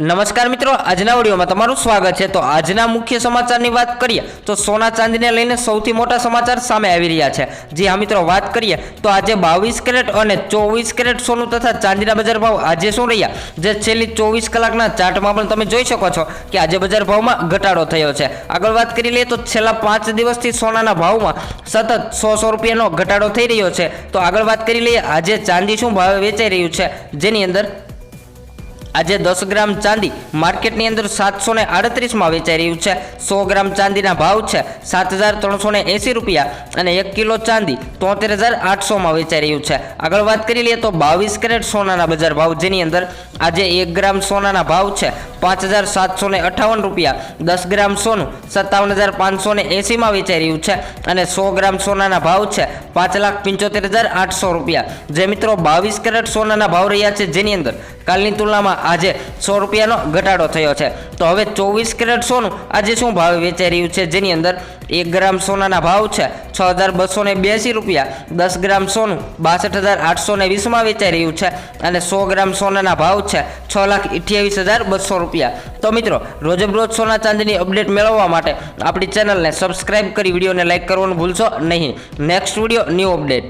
નમસ્કાર મિત્રો, આજના વિડીયોમાં તમારું સ્વાગત છે. તો આજના મુખ્ય સમાચારની વાત કરીએ, તો સોના ચાંદીને લઈને સૌથી મોટા સમાચાર સામે આવી રહ્યા છે. જી હા મિત્રો, વાત કરીએ, તો આજે બાવીસ કેરેટ અને ચોવીસ કેરેટ સોનું તથા ચાંદીના બજાર ભાવ આજે શું રહ્યા? જે છેલ્લી ચોવીસ કલાકના ચાર્ટમાં પણ તમે જોઈ શકો છો કે આજે બજાર ભાવમાં ઘટાડો થયો છે. આગળ વાત કરી લઈએ, તો છેલ્લા પાંચ દિવસથી સોનાના ભાવમાં સતત સો સો રૂપિયાનો ઘટાડો થઈ રહ્યો છે. તો આગળ વાત કરી લઈએ, આજે ચાંદી શું ભાવે વેચાઈ રહ્યું છે? જેની અંદર આજે દસ ગ્રામ ચાંદી માર્કેટની અંદર સાતસો ને આડત્રીસમાં વેચાઈ રહ્યું છે. સો ગ્રામ ચાંદીના ભાવ છે સાત હજાર ત્રણસો ને એંસી રૂપિયા અને એક કિલો ચાંદી તોતેર હજાર આઠસોમાં વેચાઈ રહ્યું છે. આગળ વાત કરી લઈએ તો બાવીસ કેરેટ સોનાના બજાર ભાવ જેની અંદર આજે એક ગ્રામ સોનાના ભાવ છે પાંચ હજાર સાતસો ને અઠાવન રૂપિયા, દસ ગ્રામ સોનું, સત્તાવન હજાર પાંચસો ને એંસીમાં વેચાઈ રહ્યું છે અને સો ગ્રામ સોનાના ભાવ છે પાંચ લાખ પંચોતેર હજાર આઠસો રૂપિયા. જે મિત્રો બાવીસ કેરેટ સોનાના ભાવ રહ્યા છે જેની અંદર, કાલની તુલનામાં આજે સો રૂપિયાનો ઘટાડો થયો છે. તો હવે ચોવીસ કેરેટ સોનું આજે શું ભાવે વેચાઈ રહ્યું છે? જેની અંદર એક ગ્રામ સોનાના ભાવ છે, છ હજાર બસો ને બ્યાસી રૂપિયા. દસ ગ્રામ સોનું બાસઠ હજાર આઠસો ને વીસમાં વેચાઈ રહ્યું છે અને સો ગ્રામ સોનાના ભાવ છે, છ લાખ અઠ્યાવીસ હજાર બસો રૂપિયા. તો મિત્રો, રોજબરોજ સોના ચાંદીની અપડેટ મેળવવા માટે આપણી ચેનલને સબસ્ક્રાઇબ કરી, વિડીયોને લાઇક કરવાનું ભૂલશો નહીં. Next video new update